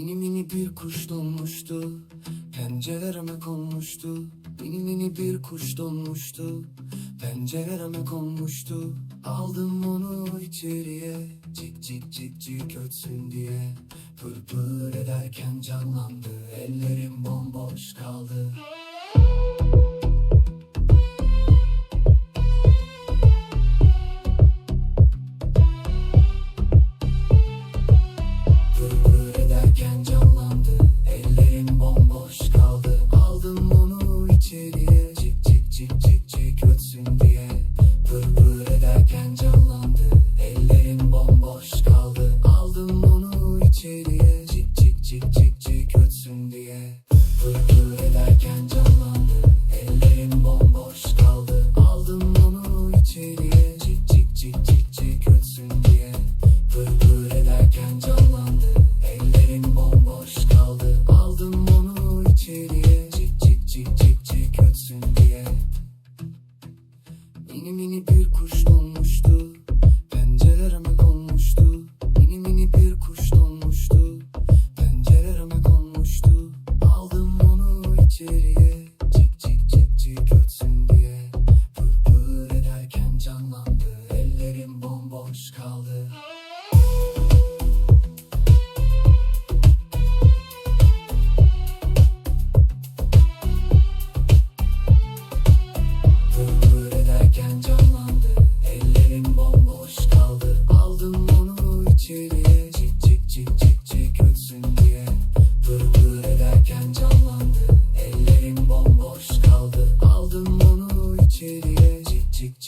Mini mini bir kuş donmuştu. Pencereme konmuştu. Mini mini bir kuş donmuştu. Pencereme konmuştu. Aldım onu içeriye. Cik cik cik cik ötsün diye. Pır ederken canlandı. Ellerim bomboş kaldı.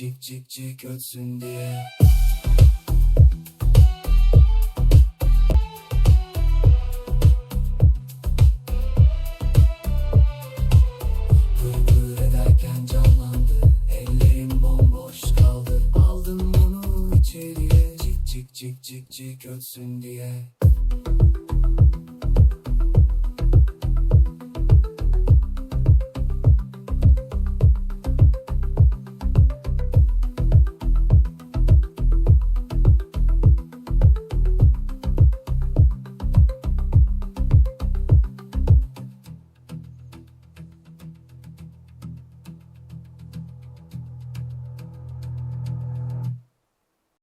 cik cik cik ötsün diye. Aldım onu içeriye Cik cik cik cik ötsün diye.